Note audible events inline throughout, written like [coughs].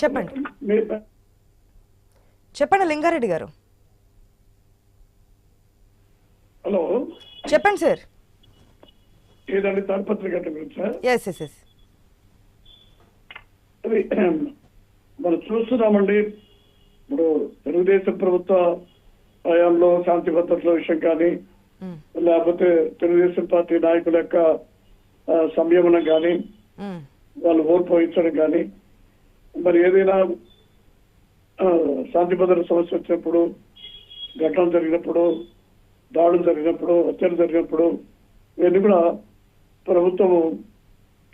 చెప్పండి. చెప్పండి లింగారెడ్డి గారు. హలో. చెప్పండి సార్. ఏదండి తాడిపత్రి గట్ట గురించి ఎస్ ఎస్ ఎస్ అది మనం చూస్తున్నామండి ఇప్పుడు తెలుగుదేశం ప్రభుత్వ హయాంలో శాంతి భద్రతల విషయం కానీ లేకపోతే తెలుగుదేశం పార్టీ నాయకుల యొక్క సంయమనం కానీ వాళ్ళు ఓర్పు వహించడం కానీ మరి ఏదైనా శాంతి భద్రత సమస్య వచ్చినప్పుడు ఘటనలు జరిగినప్పుడు దాడులు జరిగినప్పుడు హత్యలు జరిగినప్పుడు ఇవన్నీ కూడా ప్రభుత్వం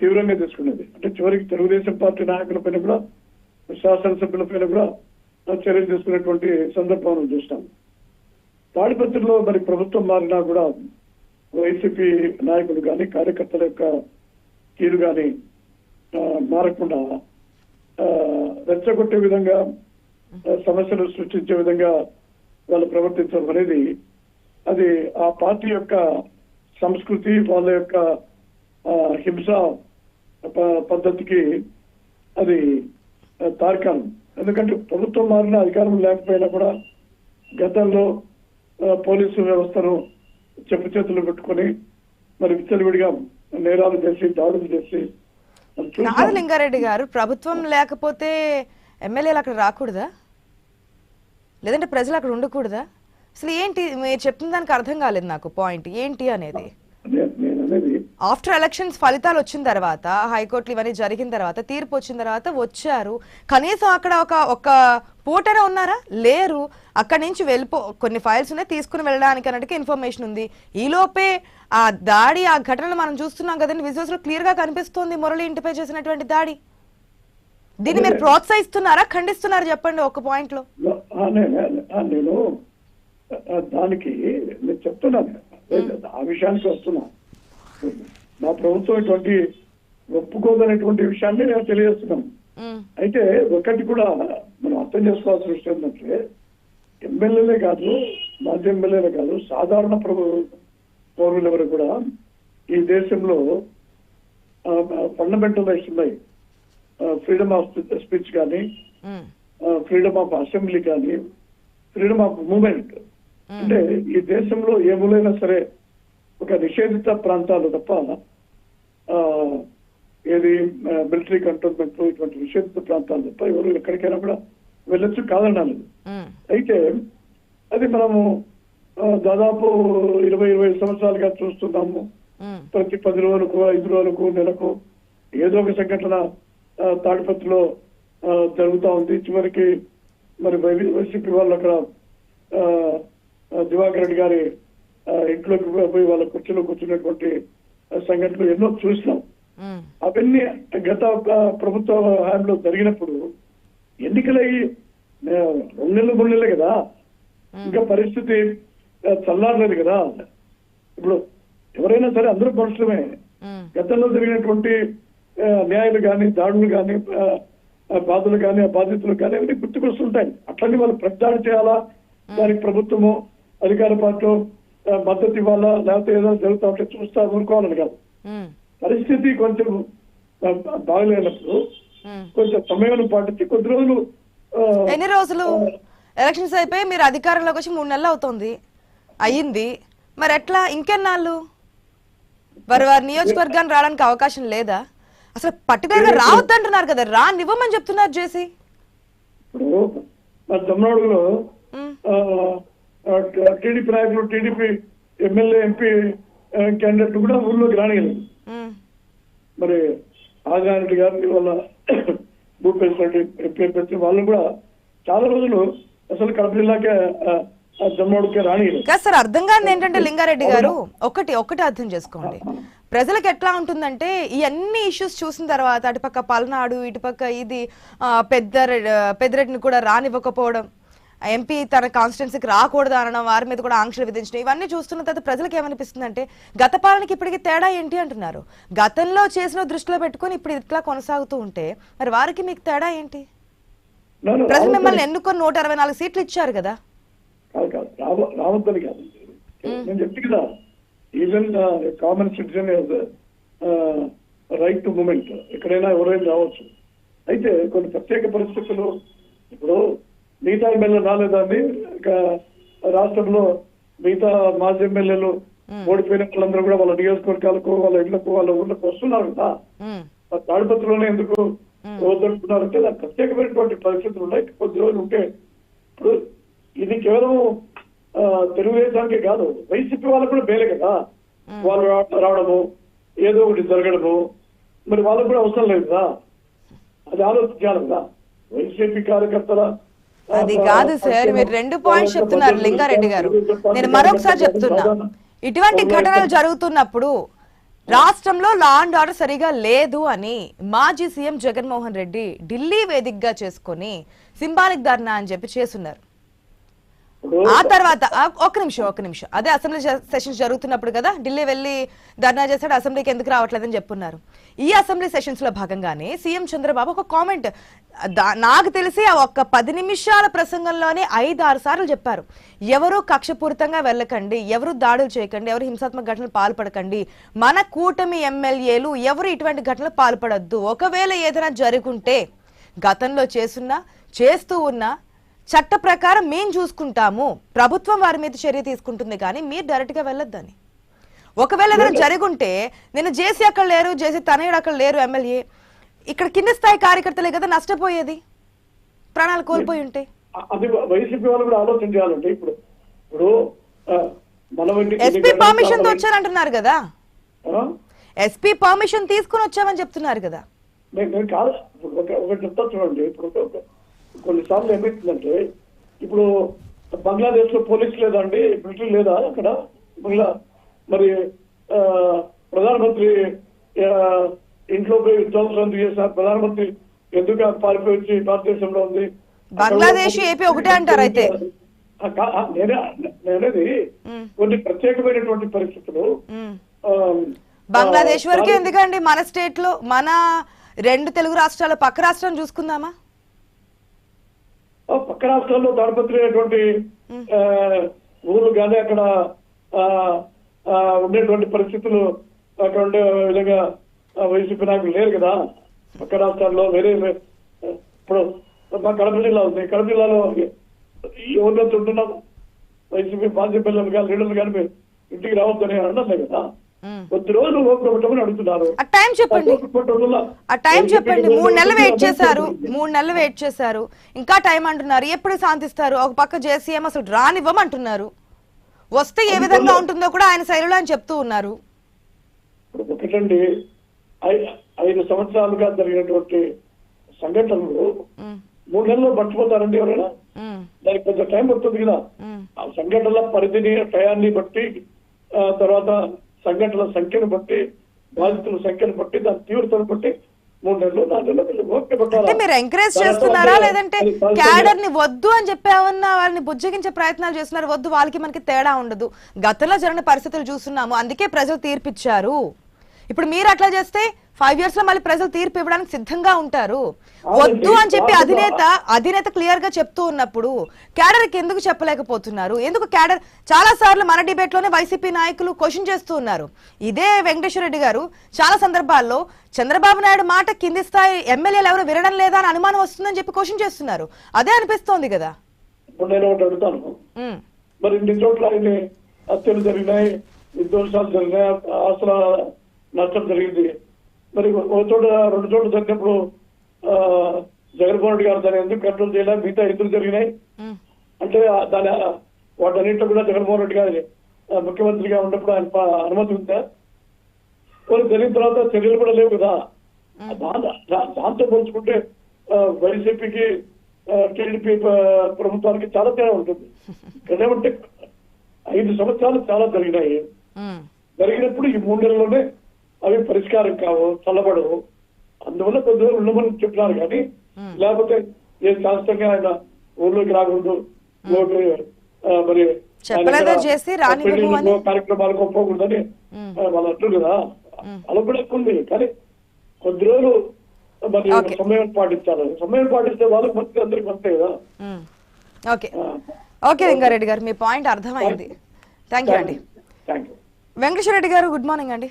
తీవ్రంగా తీసుకునేది. అంటే చివరికి తెలుగుదేశం పార్టీ నాయకుల పైన కూడా శాసనసభ్యుల పైన కూడా చర్యలు తీసుకునేటువంటి సందర్భం మనం చూస్తాం. తాడిపత్రిలో మరి ప్రభుత్వం మారినా కూడా వైసీపీ నాయకులు కానీ కార్యకర్తల యొక్క తీరు కానీ మారకుండా రెచ్చగొట్టే విధంగా సమస్యలు సృష్టించే విధంగా వాళ్ళు ప్రవర్తించడం అనేది అది ఆ పార్టీ యొక్క సంస్కృతి వాళ్ళ యొక్క హింస ప- పద్ధతికి అది తార్కం తార్కాణం. ఎందుకంటే ప్రభుత్వం మారిన అధికారం లేకపోయినా కూడా గతంలో పోలీసు వ్యవస్థను చెప్పు చేతులు పెట్టుకొని మరి విచ్చలవిడిగా నేరాలు చేసి దాడులు చేసి అది చూస్తాం. కాదు లింగారెడ్డి గారు ప్రభుత్వం లేకపోతే ఎమ్మెల్యేలు అక్కడ రాకూడదా? లేదంటే ప్రజలు అక్కడ ఉండకూడదా? అసలు ఏంటి మీరు చెప్తున్న దానికి అర్థం కాలేదు నాకు పాయింట్. ఏంటి అనేది? ఆఫ్టర్ ఎలక్షన్స్ ఫలితాలు వచ్చిన తర్వాత హైకోర్టులు ఇవన్నీ జరిగిన తర్వాత తీర్పు వచ్చిన తర్వాత వచ్చారు. కనీసం అక్కడ ఒక ఒక పూటనే ఉన్నారా? లేరు. అక్కడి నుంచి వెళ్ళిపో కొన్ని ఫైల్స్ ఉన్నాయి తీసుకుని వెళ్ళడానికి అన్నట్టుగా ఇన్ఫర్మేషన్ ఉంది. ఈ లోపే ఆ దాడి ఆ ఘటనలు మనం చూస్తున్నాం కదండి విజువల్స్లో క్లియర్గా కనిపిస్తోంది మురళి ఇంటిపై చేసినటువంటి దాడి. దీన్ని మీరు ప్రోత్సహిస్తున్నారా ఖండిస్తున్నారా చెప్పండి ఒక పాయింట్లో? నే- నే- నేను దానికి నేను చెప్తున్నాను. ఆ విషయానికి వస్తున్నా. మా ప్రభుత్వం ఇటువంటి ఒప్పుకోదనేటువంటి విషయాన్ని నేను తెలియజేస్తున్నాను. అయితే ఒకటి కూడా మనం అర్థం చేసుకోవాల్సిన విషయం ఏంటంటే ఎమ్మెల్యేలే కాదు మాజీ ఎమ్మెల్యేలే కాదు సాధారణ ప్రభు పౌరులు ఎవరు కూడా ఈ దేశంలో ఫండమెంటల్ రైట్స్ ఉన్నాయి. ఫ్రీడమ్ ఆఫ్ స్పీచ్ కానీ ఫ్రీడమ్ ఆఫ్ అసెంబ్లీ కానీ ఫ్రీడమ్ ఆఫ్ మూమెంట్ అంటే ఈ దేశంలో ఏ మూలైనా సరే ఒక నిషేధిత ప్రాంతాలు తప్ప ఆ, ఏది మిలిటరీ కంటోన్మెంట్ ఇటువంటి నిషేధిత ప్రాంతాలు తప్ప ఎవరు ఎక్కడికైనా కూడా వెళ్ళొచ్చు ఉమ్, అయితే అది మనము దాదాపు ఇరవై ఇరవై సంవత్సరాలుగా చూస్తున్నాము. ప్రతి పది రోజులకు ఐదు రోజులకు నెలకు ఏదో ఒక సంఘటన తాడిపత్రిలో జరుగుతా ఉంది. చివరికి మరి వైసీపీ వాళ్ళు అక్కడ దివాకర్ రెడ్డి గారి ఇంట్లోకి పోయి వాళ్ళ కుర్చీలో కూర్చున్నటువంటి సంఘటనలు ఎన్నో చూసినాం. అవన్నీ గత ప్రభుత్వ హయాంలో జరిగినప్పుడు ఎన్నికలయ్యి రెండు నెలలు మూడు నెలలే కదా? ఇంకా పరిస్థితి చల్లారలేదు కదా? ఇప్పుడు ఎవరైనా సరే అందరూ మనుషులమే. గతంలో జరిగినటువంటి న్యాయాలు కానీ దాడులు కానీ బాధలు కానీ బాధితులు కానీ అవన్నీ గుర్తుకొస్తుంటాయి. అట్లనే వాళ్ళు ప్రచారం చేయాలా? దానికి ప్రభుత్వము అధికార పార్టీ మద్దతు ఇవ్వాలా? లేకపోతే ఏదో జరుగుతా ఉంటే చూస్తా ఊరుకోవాలని కాదు పరిస్థితి కొంచెం బాగలేనప్పుడు. కొంచెం సమయం పాటించి కొద్ది రోజులు ఎన్ని రోజులు? ఎలక్షన్స్ అయిపోయి మీరు అధికారంలోకి వచ్చి మూడు నెలలు అవుతుంది. అయ్యింది. మరి ఎట్లా? ఇంకెన్నాళ్ళు? వారి వారి నియోజకవర్గాన్ని రావడానికి అవకాశం లేదా? అసలు పర్టికులర్గా రావద్దంటున్నారు కదా. రానివ్వమని చెప్తున్నారు జేసీ. ఇప్పుడు తమిళనాడులో టీడీపీ నాయకులు టీడీపీ ఎమ్మెల్యే ఎంపీ క్యాండిడేట్ కూడా ఊళ్ళోకి రానియలేదు. మరి ఆదినారెడ్డి గారిని వాళ్ళ [coughs] భూపేశ్ రెడ్డి ఎంపీ అభ్యర్థి వాళ్ళు కూడా చాలా రోజులు అసలు కడప జిల్లాకే సార్ అర్థం కాదు ఏంటంటే లింగారెడ్డి గారు ఒకటి ఒకటి అర్థం చేసుకోండి. ప్రజలకు ఎట్లా ఉంటుందంటే ఈ అన్ని ఇష్యూస్ చూసిన తర్వాత అటుపక్క పల్నాడు ఇటుపక్క ఇది ఆ, పెద్ద పెద్దరెడ్డిని కూడా రానివ్వకపోవడం ఎంపీ తన కాన్స్టిట్యున్సీకి రాకూడదు అనడం వారి మీద కూడా ఆంక్షలు విధించడం ఇవన్నీ చూస్తున్న తర్వాత ప్రజలకు ఏమనిపిస్తుందంటే గత పాలనకి ఇప్పటికి తేడా ఏంటి అంటున్నారు? గతంలో చేసిన దృష్టిలో పెట్టుకొని ఇప్పుడు ఇట్లా కొనసాగుతూ ఉంటే మరి వారికి మీకు తేడా ఏంటి? ప్రజలు మిమ్మల్ని ఎన్నుకొని నూట అరవై నాలుగు సీట్లు ఇచ్చారు కదా. కాదు కాదు రావ రావద్దని కాదు. నేను చెప్తే కదా even common citizen right to movement ఎక్కడైనా ఎవరైనా రావచ్చు. అయితే కొన్ని ప్రత్యేక పరిస్థితులు ఇప్పుడు మిగతా ఎమ్మెల్యే రాలేదండి ఇక రాష్ట్రంలో మిగతా మాజీ ఎమ్మెల్యేలు ఓడిపోయిన వాళ్ళందరూ కూడా వాళ్ళ నియోజకవర్గాలకు వాళ్ళ ఇళ్ళకు వాళ్ళ ఊళ్ళకు వస్తున్నారు కదా. తాడిపత్రిలోనే ఎందుకు వద్దంటున్నారంటే దానికి ప్రత్యేకమైనటువంటి పరిస్థితులు ఉన్నాయి. కొద్ది రోజులు ఉంటే ఇప్పుడు ఇది కేవలం తెలుగుదేశానికే కాదు వైసీపీ వాళ్ళకు కూడా మేలే కదా. వాళ్ళు రావడము ఏదో ఒకటి జరగడము. మరి వాళ్ళకు కూడా అవసరం లేదు కదా. అది ఆలోచించాలి కదా. వైసీపీ కార్యకర్తల అది కాదు సార్ మీరు రెండు పాయింట్స్ చెప్తున్నారు లింగారెడ్డి గారు. నేను మరొకసారి చెప్తున్నా. ఇటువంటి ఘటనలు జరుగుతున్నప్పుడు రాష్ట్రంలో లా అండ్ ఆర్డర్ సరిగా లేదు అని మాజీ సీఎం జగన్మోహన్ రెడ్డి ఢిల్లీ వేదికగా చేసుకొని సింబాలిక్ ధర్నా అని చెప్పి చేస్తున్నారు. ఆ తర్వాత ఆ, ఒక్క నిమిషం ఒక్క నిమిషం. అదే అసెంబ్లీ సెషన్స్ జరుగుతున్నప్పుడు కదా ఢిల్లీ వెళ్ళి ధర్నా చేశాడు అసెంబ్లీకి ఎందుకు రావట్లేదని చెప్పున్నారు. ఈ అసెంబ్లీ సెషన్స్లో భాగంగానే సీఎం చంద్రబాబు ఒక కామెంట్ నాకు తెలిసి ఆ ఒక్క పది నిమిషాల ప్రసంగంలోనే ఐదు ఆరు సార్లు చెప్పారు. ఎవరు కక్షపూరితంగా వెళ్ళకండి ఎవరు దాడులు చేయకండి ఎవరు హింసాత్మక ఘటనలు పాల్పడకండి మన కూటమి ఎమ్మెల్యేలు ఎవరు ఇటువంటి ఘటనలు పాల్పడొద్దు. ఒకవేళ ఏదైనా జరుగుంటే గతంలో చేసున్నా చేస్తూ ఉన్నా చట్ట ప్రకారం మేం చూసుకుంటాము. ప్రభుత్వం వారి మీద చర్య తీసుకుంటుంది కానీ మీరు డైరెక్ట్గా వెళ్ళొద్దని. ఒకవేళ ఏదైనా జరుగుంటే నేను జేసీ అక్కడ లేరు జేసీ తనయుడు అక్కడ లేరు ఎమ్మెల్యే. ఇక్కడ కింద స్థాయి కార్యకర్తలే కదా నష్టపోయేది. ప్రాణాలు కోల్పోయి ఉంటే. అది వైసీపీ వాళ్ళు కూడా ఆలోచన చేయాలండి ఇప్పుడు ఇప్పుడు ఆ, మన వంటి ఎస్పీ పర్మిషన్తో వచ్చారంటున్నారు కదా? ఎస్పీ పర్మిషన్ తీసుకుని వచ్చామని చెప్తున్నారు కదా. నేను ఒకటి చెప్తా చూడండి. ఇప్పుడు కొన్నిసార్లు ఏమైతుందంటే ఇప్పుడు బంగ్లాదేశ్లో పోలీస్ లేదండి మిలిటరీ లేదా అక్కడ? బంగ్లా మరి ఆ, ప్రధానమంత్రి ఇంట్లో పోయి విధ్వంసం చేశారు. ప్రధానమంత్రి ఎందుకు పారిపోయి వచ్చి భారతదేశంలో ఉంది. బంగ్లాదేశ్, ఏపీ ఒకటే అంటారు అయితే. నేనే నేనేది. కొన్ని ప్రత్యేకమైనటువంటి పరిస్థితులు. బంగ్లాదేశ్ వరకే ఎందుకండి? మన స్టేట్లో మన రెండు తెలుగు రాష్ట్రాల పక్క రాష్ట్రం చూసుకుందామా? పక్క రాష్ట్రాల్లో తాడిపత్రి అనేటువంటి ఆ, ఊరు కానీ అక్కడ ఆ, ఆ, ఉండేటువంటి పరిస్థితులు అక్కడ ఉండే విధంగా వైసీపీ నాయకులు లేరు కదా. పక్క రాష్ట్రాల్లో వేరే ఇప్పుడు మా కడప జిల్లా ఉంది. కడప జిల్లాలో ఎవరిలో ఉంటున్నాము వైసీపీ మాజీ పిల్లలు కానీ లీడర్లు కానీ ఇంటికి రావద్దని అనడం కదా. కొద్ది రోజులు ఓపిక పెట్టమని అడుగుతున్నారు. ఆ టైం చెప్పండి. ఆ టైం చెప్పండి. మూడు నెలలు వెయిట్ చేశారు. మూడు నెలలు వెయిట్ చేశారు. ఇంకా టైం అంటున్నారు. ఎప్పుడు శాంతిస్తారు? ఒక పక్క జేసీఎం అసలు రానివ్వమంటున్నారు. వస్తే ఏ విధంగా ఉంటుందో కూడా ఆయన శైలిలో అని చెప్తూ ఉన్నారు. ఒకటండి ఐదు సంవత్సరాలుగా జరిగినటువంటి సంఘటనలు మూడు నెలల్లో మర్చిపోతారండి ఎవరైనా? దానికి కొంచెం టైం పడుతుంది కదా. ఆ సంఘటనల పరిధిని టయాన్ని బట్టి తర్వాత సంఘటనల సంఖ్యను బట్టి బాధితుల సంఖ్యను బట్టి దాని తీవ్రతను బట్టి? అంటే మీరు ఎంకరేజ్ చేస్తున్నారా? లేదంటే క్యాడర్ని వద్దు అని చెప్పి ఏమన్నా వాళ్ళని బుజ్జగించే ప్రయత్నాలు చేస్తున్నారు. వద్దు వాళ్ళకి మనకి తేడా ఉండదు. గతంలో జరిగిన పరిస్థితులు చూస్తున్నాము. అందుకే ప్రజలు తీర్పిచ్చారు. ఇప్పుడు మీరు అట్లా చేస్తే ఫైవ్ ఇయర్స్లో మళ్ళీ ప్రజలు తీర్పు ఇవ్వడానికి సిద్ధంగా ఉంటారు. వద్దు అని చెప్పి అధినేత అధినేత క్లియర్గా చెప్తూ ఉన్నప్పుడు క్యాడర్కి ఎందుకు చెప్పలేకపోతున్నారు? ఎందుకు క్యాడర్ చాలా సార్లు మన డిబేట్లోనే వైసీపీ నాయకులు క్వశ్చన్ చేస్తూ ఉన్నారు. ఇదే వెంకటేశ్వర రెడ్డి గారు చాలా సందర్భాల్లో చంద్రబాబు నాయుడు మాట కింది స్థాయి ఎమ్మెల్యేలు ఎవరు వినడం లేదా అని అనుమానం వస్తుందని చెప్పి క్వశ్చన్ చేస్తున్నారు. అదే అనిపిస్తోంది కదా. ఇప్పుడు నేను ఒకటి అడుగుతాను. ఉమ్, మరి ఇన్ని చోట్ల ఇన్ని హత్యలు జరిగినాయి విధ్వంసాలు జరిగినాయి ఆస్తుల నష్టం జరిగింది. మరి ఒక చోట రెండు చోట్ల జరిగినప్పుడు జగన్మోహన్ రెడ్డి గారు దాన్ని ఎందుకు కంట్రోల్ చేయలేదు మిగతా ఎందుకు జరిగినాయి? అంటే దాని వాటన్నింటిలో కూడా జగన్మోహన్ రెడ్డి గారి ముఖ్యమంత్రిగా ఉన్నప్పుడు ఆయన అనుమతి ఉందా? కొన్ని జరిగిన తర్వాత చర్యలు కూడా లేవు కదా. దాంతో పోల్చుకుంటే వైసీపీకి టీడీపీ ప్రభుత్వానికి చాలా తేడా ఉంటుంది. [laughs] ఏమంటే ఐదు సంవత్సరాలు చాలా జరిగినాయి. జరిగినప్పుడు ఈ మూడు నెలల్లోనే అవి పరిష్కారం కావు చల్లబడవు. అందువల్ల కొద్ది రోజులు ఉండమని చెప్తున్నారు కానీ లేకపోతే ఏ శాస్త్రంగా ఆయన ఊర్లోకి రాకూడదు మరి చేసి ఉమ్. ఆ, వాళ్ళు అంటారు కదా. అలా కూడా ఎక్కువ ఉంది కానీ కొద్ది రోజులు మరి. సమయం పాటించాలి. సమయం పాటిస్తే వాళ్ళకి మంచిది అందరికి మంచిదే కదా. ఓకే. ఓకే లింగారెడ్డి గారు మీ పాయింట్ అర్థమైంది. థ్యాంక్ యూ అండి. వెంకటేశ్వర రెడ్డి గారు గుడ్ మార్నింగ్ అండి.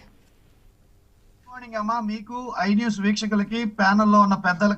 మార్నింగ్ అమ్మా. మీకు ఐ న్యూస్ వీక్షకులకి ప్యానెల్లో ఉన్న పెద్దలకి